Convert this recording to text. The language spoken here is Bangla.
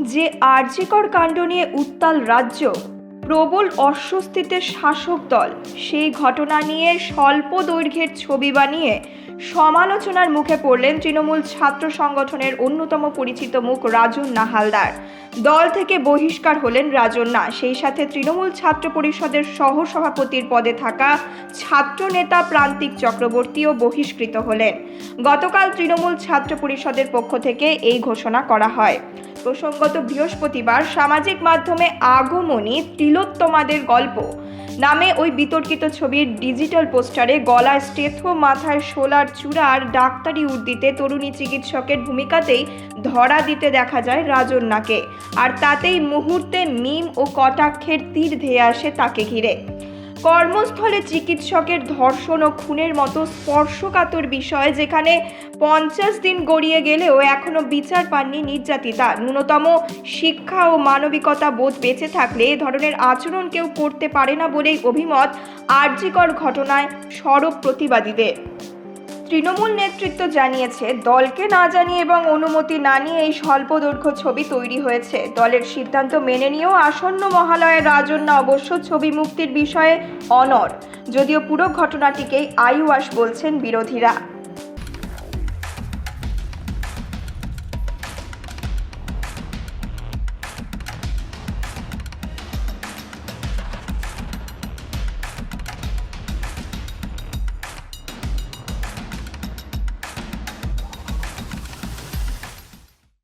যে আর্যিকর কাণ্ড নিয়ে উত্তাল রাজ্য, প্রবল অস্বস্তিতে শাসক দল, সেই ঘটনা নিয়ে স্বল্প দৈর্ঘ্যের ছবি বানিয়ে সমালোচনার মুখে পড়লেন তৃণমূল ছাত্র সংগঠনের অন্যতম পরিচিত মুখ রাজন নাহালদার। দল থেকে বহিষ্কার হলেন রাজন্যা সেই সাথে তৃণমূল ছাত্র পরিষদের সহ সভাপতির পদে থাকা ছাত্র নেতা প্রান্তিক চক্রবর্তীও বহিষ্কৃত হলেন। গতকাল তৃণমূল ছাত্র পরিষদের পক্ষ থেকে এই ঘোষণা করা হয়। প্রসঙ্গত বৃহস্পতিবার সামাজিক মাধ্যমে আগমনী তিলোত্তমাদের গল্প। নামে ওই বিতর্কিত ছবির ডিজিটাল পোস্টারে গলায় স্টেথো মাথায় শোলার চূড়া আর ডাক্তারি উর্দিতে তরুণী চিকিৎসকের ভূমিকাতেই ধরা দিতে দেখা যায় রাজন্যাকে। আর তাতেই মুহূর্তে মিম ও কটাক্ষের তীর ধেয়ে আসে তাকে ঘিরে। কর্মস্থলে চিকিৎসকের ধর্ষণ ও খুনের মতো স্পর্শকাতর বিষয় যেখানে পঞ্চাশ দিন গড়িয়ে গেলেও এখনও বিচার পাননি নির্যাতিতা। ন্যূনতম শিক্ষা ও মানবিকতা বোধ বেঁচে থাকলে এ ধরনের আচরণ কেউ করতে পারে না বলেই অভিমত আর্যিকর ঘটনায় সরব প্রতিবাদীদের। তৃণমূল নেতৃত্ব জানিয়েছে, দলকে না জানিয়ে এবং অনুমতি না নিয়ে এই স্বল্প দৈর্ঘ্য ছবি তৈরি হয়েছে। দলের সিদ্ধান্ত মেনে নিয়েও আসন্ন মহালয়ের রাজন্য অবশ্য ছবি মুক্তির বিষয়ে অনর যদিও পুরো ঘটনাটিকেই আইওয়াশ বলছেন বিরোধীরা।